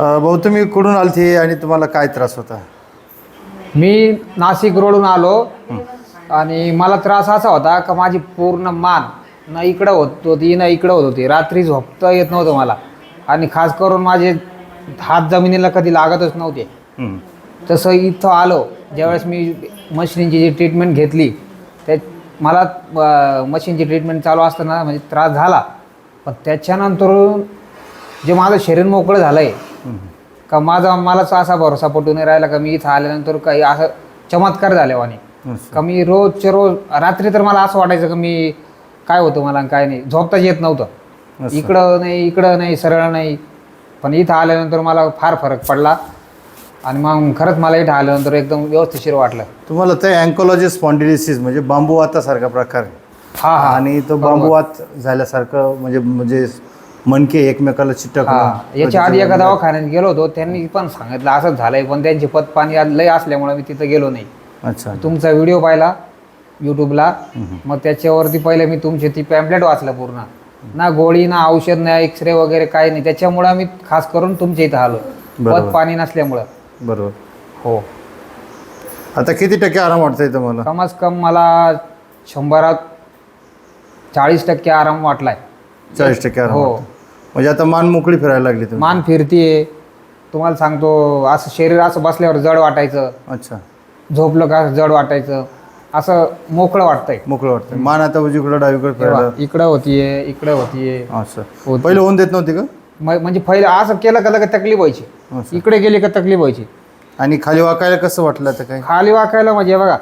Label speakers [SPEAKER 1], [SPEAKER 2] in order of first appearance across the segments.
[SPEAKER 1] भाऊ तुम्ही कुठून आलते आणि तुम्हाला काय त्रास होता?
[SPEAKER 2] मी नाशिक रोडून आलो आणि मला त्रास असा होता का माझी पूर्ण मान ना इकडं होत होती ना इकडं होत होती. रात्री झोपता येत नव्हतं मला. आणि खास करून माझे हात जमिनीला कधी लागतच नव्हते. तसं इथं आलो. ज्यावेळेस मी मशीनची जी ट्रीटमेंट घेतली त्या मला मशीनची ट्रीटमेंट चालू असताना म्हणजे त्रास झाला. पण त्याच्यानंतर जे माझं शरीर मोकळं झालं आहे का माझा मलाच असा भरोसा पटून नाही राहिला का मी इथं आल्यानंतर काही असं चमत्कार झाल्यावाने. का मी रोजच्या रोज रात्री तर मला असं वाटायचं का मी काय होतं मला काय नाही. झोपताच येत नव्हतं. इकडं नाही इकडं नाही सरळ नाही. पण इथं आल्यानंतर मला फार फरक पडला. आणि मग खरंच मला इथं आल्यानंतर एकदम व्यवस्थिशीर वाटलं.
[SPEAKER 1] तुम्हाला ते अँकोलॉजी स्पॉन्डिलिसिस म्हणजे बांबूवातासारखा प्रकार आहे.
[SPEAKER 2] हा हा.
[SPEAKER 1] आणि तो बांबूवात झाल्यासारखं म्हणजे म्हणजे मणके एकमेकाला
[SPEAKER 2] हा
[SPEAKER 1] चिटकणं
[SPEAKER 2] याच्या आधी एका दवाखान्यात गेलो होतो त्यांनी पण सांगितलं असंच झालंय पण त्यांचे पत पाणी आज लय असल्यामुळे मी तिथं गेलो नाही.
[SPEAKER 1] अच्छा
[SPEAKER 2] तुमचा व्हिडिओ पाहिला यूट्यूबला मग त्याच्यावरती पहिले मी तुमची ती पॅम्पलेट वाचलं पूर्ण. ना गोळी ना औषध ना एक्सरे वगैरे काही नाही. त्याच्यामुळं मी खास करून तुमच्या इथं आलो.
[SPEAKER 1] बरोबर.
[SPEAKER 2] पत पाणी नसल्यामुळं.
[SPEAKER 1] बरोबर.
[SPEAKER 2] हो.
[SPEAKER 1] आता किती टक्के आराम वाटतंय तुम्हाला?
[SPEAKER 2] कमास कम मला शंभरात चाळीस टक्के आराम वाटलाय.
[SPEAKER 1] चाळीस टक्के आराम
[SPEAKER 2] हो.
[SPEAKER 1] म्हणजे आता मान मोकळी फिरायला लागली तुम्ही.
[SPEAKER 2] मान फिरतीये. तुम्हाला सांगतो असं शरीर असं बसल्यावर जड वाटायचं.
[SPEAKER 1] अच्छा.
[SPEAKER 2] झोपलं का जड वाटायचं. असं मोकळं वाटतंय.
[SPEAKER 1] मोकळं वाटतंय. मान आता उजवीकडे डावीकडे फिरायला?
[SPEAKER 2] इकडं होतीये इकडं होतीये.
[SPEAKER 1] असं
[SPEAKER 2] होती.
[SPEAKER 1] पहिले होऊन देत नव्हती का?
[SPEAKER 2] म- म्हणजे पहिलं असं केलं का लगेच तकलीफ व्हायची. इकडे गेली का तकलीफ व्हायची.
[SPEAKER 1] आणि खाली वाकायला कसं वाटलं आता काय
[SPEAKER 2] खाली वाकायला म्हणजे बघा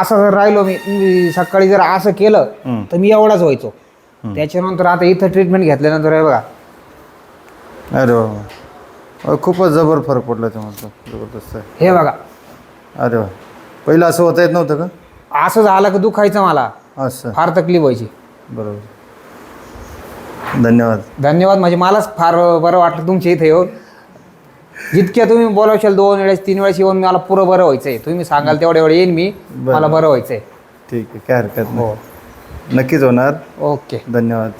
[SPEAKER 2] असं जर राहिलो मी मी सकाळी जर असं केलं
[SPEAKER 1] हम्म.
[SPEAKER 2] तर मी एवढाच व्हायचो. त्याच्यानंतर आता इथं ट्रीटमेंट घेतल्यानंतर हे बघा.
[SPEAKER 1] अरे वा खूपच जबर फरक पडला तुम्हाला जबरदस्त आहे.
[SPEAKER 2] हे बघा.
[SPEAKER 1] अरे वा. पहिलं असं होता येत नव्हतं का?
[SPEAKER 2] असं झालं की दुखायचं मला.
[SPEAKER 1] असं.
[SPEAKER 2] फार तकलीफ व्हायची.
[SPEAKER 1] बरोबर. धन्यवाद.
[SPEAKER 2] धन्यवाद. म्हणजे मलाच फार बरं वाटलं तुमच्या इथे येऊन. जितक्या तुम्ही बोलावशाल दोन वेळेस तीन वेळेस येऊन मला पुरं बरं व्हायचंय. तुम्ही सांगाल तेवढ्या वेळ येईन मी. मला बरं. व्हायचंय.
[SPEAKER 1] ठीक आहे. काय हरकत
[SPEAKER 2] हो.
[SPEAKER 1] नाही नक्कीच होणार.
[SPEAKER 2] ओके.
[SPEAKER 1] धन्यवाद.